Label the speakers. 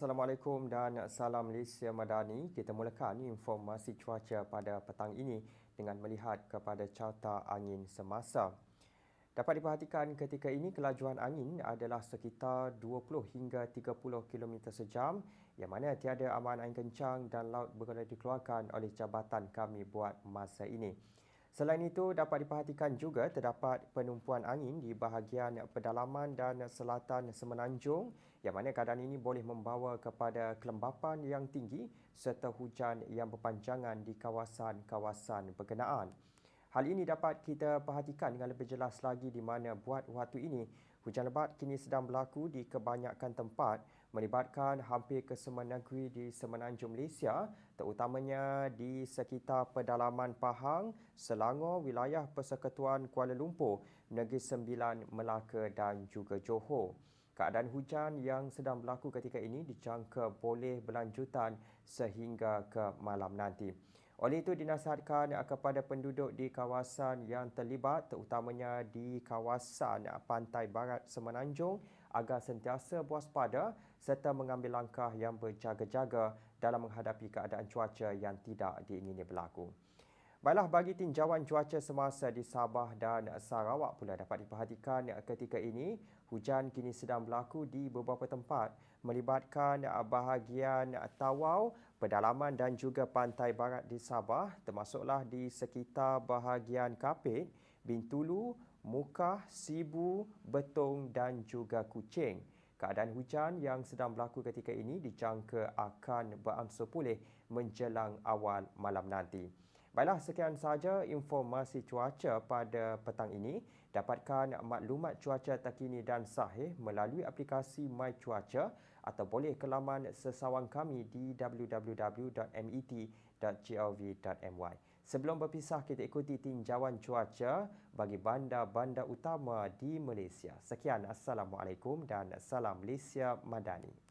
Speaker 1: Assalamualaikum dan salam Malaysia Madani. Kita mulakan informasi cuaca pada petang ini dengan melihat kepada carta angin semasa. Dapat diperhatikan ketika ini kelajuan angin adalah sekitar 20 hingga 30 km sejam yang mana tiada aman angin kencang dan laut berkena dikeluarkan oleh jabatan kami buat masa ini. Selain itu, dapat diperhatikan juga terdapat penumpuan angin di bahagian pedalaman dan selatan semenanjung yang mana keadaan ini boleh membawa kepada kelembapan yang tinggi serta hujan yang berpanjangan di kawasan-kawasan berkenaan. Hal ini dapat kita perhatikan dengan lebih jelas lagi di mana buat waktu ini hujan lebat kini sedang berlaku di kebanyakan tempat melibatkan hampir ke semua negeri di semenanjung Malaysia terutamanya di sekitar pedalaman Pahang, Selangor, wilayah Persekutuan Kuala Lumpur, Negeri Sembilan, Melaka dan juga Johor. Keadaan hujan yang sedang berlaku ketika ini dijangka boleh berlanjutan sehingga ke malam nanti. Oleh itu dinasihatkan kepada penduduk di kawasan yang terlibat terutamanya di kawasan pantai barat Semenanjung agar sentiasa waspada serta mengambil langkah yang berjaga-jaga dalam menghadapi keadaan cuaca yang tidak diingini berlaku. Baiklah bagi tinjauan cuaca semasa di Sabah dan Sarawak pula dapat diperhatikan ketika ini hujan kini sedang berlaku di beberapa tempat melibatkan bahagian Tawau, pedalaman dan juga pantai barat di Sabah termasuklah di sekitar bahagian Kapit, Bintulu, Mukah, Sibu, Betong dan juga Kuching. Keadaan hujan yang sedang berlaku ketika ini dijangka akan berangsur pulih menjelang awal malam nanti. Baiklah, sekian sahaja informasi cuaca pada petang ini. Dapatkan maklumat cuaca terkini dan sahih melalui aplikasi My Cuaca atau boleh ke laman sesawang kami di www.met.gov.my. Sebelum berpisah, kita ikuti tinjauan cuaca bagi bandar-bandar utama di Malaysia. Sekian, Assalamualaikum dan Salam Malaysia Madani.